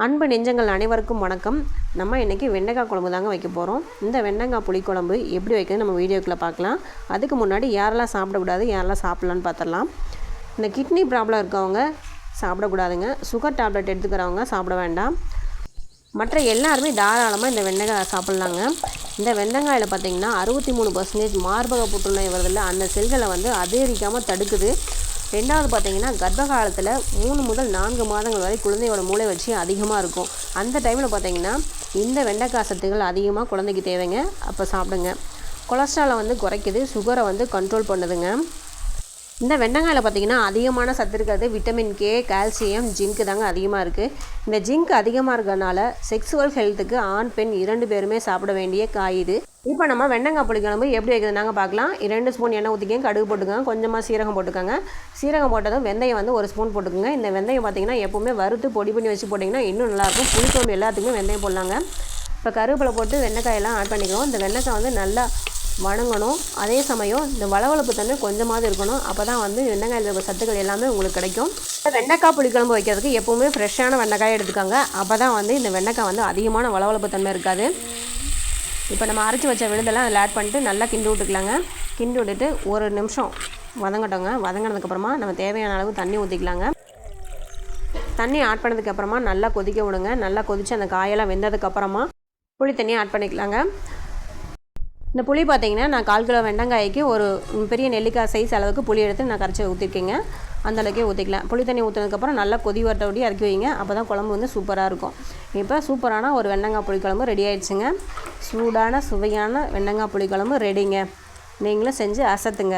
அன்பு நெஞ்சங்கள் அனைவருக்கும் வணக்கம். நம்ம இன்றைக்கி வெண்டைக்காய் குழம்பு தாங்க வைக்க போகிறோம் இந்த வெண்டைக்காய் புளிக்குழம்பு எப்படி வைக்கிறது நம்ம வீடியோக்குள்ளே பார்க்கலாம். அதுக்கு முன்னாடி யாரெல்லாம் சாப்பிடக்கூடாது யாரெல்லாம் சாப்பிட்லான்னு பார்த்துடலாம். இந்த கிட்னி ப்ராப்ளம் இருக்கவங்க சாப்பிடக்கூடாதுங்க. சுகர் டேப்லெட் எடுத்துக்கிறவங்க சாப்பிட வேண்டாம். மற்ற எல்லாருமே தாராளமாக இந்த வெண்டைக்காய் சாப்பிட்லாங்க. இந்த வெண்டைக்காயில் பார்த்திங்கன்னா அறுபத்தி மூணு பர்சன்டேஜ் மார்பக புற்றுநோய் வருதில்ல அந்த செல்களை வந்து அதிகரிக்காமல் தடுக்குது. ரெண்டாவது பார்த்தீங்கன்னா கர்ப்ப காலத்தில் மூணு முதல் நான்கு மாதங்கள் வரை குழந்தையோட மூளை வச்சு அதிகமாக இருக்கும். அந்த டைமில் பார்த்தீங்கன்னா இந்த வெண்டைக்காய் சத்துக்கள் அதிகமாக குழந்தைக்கு தேவைங்க. அப்போ சாப்பிடுங்க. கொலஸ்ட்ராலை வந்து குறைக்குது. சுகரை வந்து கண்ட்ரோல் பண்ணுதுங்க. இந்த வெண்டைக்காயில் பார்த்திங்கன்னா அதிகமான சத்து இருக்கிறது விட்டமின் கே கால்சியம் ஜிங்க் தாங்க அதிகமாக இருக்குது இந்த ஜிங்க் அதிகமாக இருக்கிறனால செக்ஸுவல் ஹெல்த்துக்கு ஆண் பெண் இரண்டு பேருமே சாப்பிட வேண்டிய காய் இது. இப்போ நம்ம வெண்டைக்காய் புளிக்குழம்பு எப்படி வைக்கிறதுனாங்க பார்க்கலாம். இரண்டு ஸ்பூன் எண்ணெய் ஊற்றிக்கங்க கடுகு போட்டுக்கோங்க கொஞ்சமாக சீரகம் போட்டுக்கோங்க. சீரகம் போட்டதும் வெந்தயம் வந்து ஒரு ஸ்பூன் போட்டுக்கோங்க. இந்த வெந்தயம் பார்த்தீங்கன்னா எப்போவுமே வறுத்து பொடி பண்ணி வச்சு போட்டிங்கன்னா இன்னும் நல்லாயிருக்கும். புளிக்குழம்பு எல்லாத்துக்குமே வெந்தயம் போடலாங்க. இப்போ கருவேப்பிலை போட்டு வெண்டைக்காயெல்லாம் ஆட் பண்ணிக்கிறோம். இந்த வெண்டைக்காய் வந்து நல்லா வணங்கணும். அதே சமயம் இந்த வளவளப்பு தன்மை கொஞ்சமாவது இருக்கணும். அப்போ தான் வந்து வெண்டைக்காயில் இருக்கிற சத்துக்கள் எல்லாமே உங்களுக்கு கிடைக்கும். இந்த வெண்டைக்காய் புளிக்குழம்பு வைக்கிறதுக்கு எப்போவுமே ஃப்ரெஷ்ஷான வெண்டைக்காய் எடுத்துக்காங்க. அப்போ தான் வந்து இந்த வெண்டைக்காய் வந்து அதிகமான வளவளப்பு தன்மை இருக்காது. இப்போ நம்ம அரைச்சி வச்ச விழுதெல்லாம் அதில் ஆட் பண்ணிட்டு நல்லா கிண்டி விட்டுக்கலாங்க. கிண்டி விட்டுட்டு ஒரு நிமிஷம் வதங்கட்டோங்க. வதங்கினதுக்கப்புறமா நம்ம தேவையான அளவு தண்ணி ஊற்றிக்கலாங்க தண்ணி ஆட் பண்ணதுக்கப்புறமா நல்லா கொதிக்க விடுங்க. நல்லா கொதித்து அந்த காயெல்லாம் வெந்ததுக்கப்புறமா புளி தண்ணியை ஆட் பண்ணிக்கலாங்க. இந்த புளி பார்த்தீங்கன்னா நான் கால் கிலோ வெண்டங்காய்க்கு ஒரு பெரிய நெல்லிக்காய் சைஸ் அளவுக்கு புளி எடுத்து நான் கரைச்சி ஊற்றிருக்கேங்க அந்தளவுக்கே ஊற்றிக்கலாம் புளி தண்ணி ஊற்றினதுக்கப்புறம் நல்லா கொதி வரட்டோடி இறக்கி வைங்க. அப்போ தான் குழம்பு வந்து சூப்பராக இருக்கும். இப்போ சூப்பரான ஒரு வெண்டங்காய் புளிக்குழம்பு ரெடி ஆயிடுச்சுங்க. சூடான சுவையான வெண்டங்காய் புளிக்குழம்பு ரெடிங்க நீங்களும் செஞ்சு அசத்துங்க.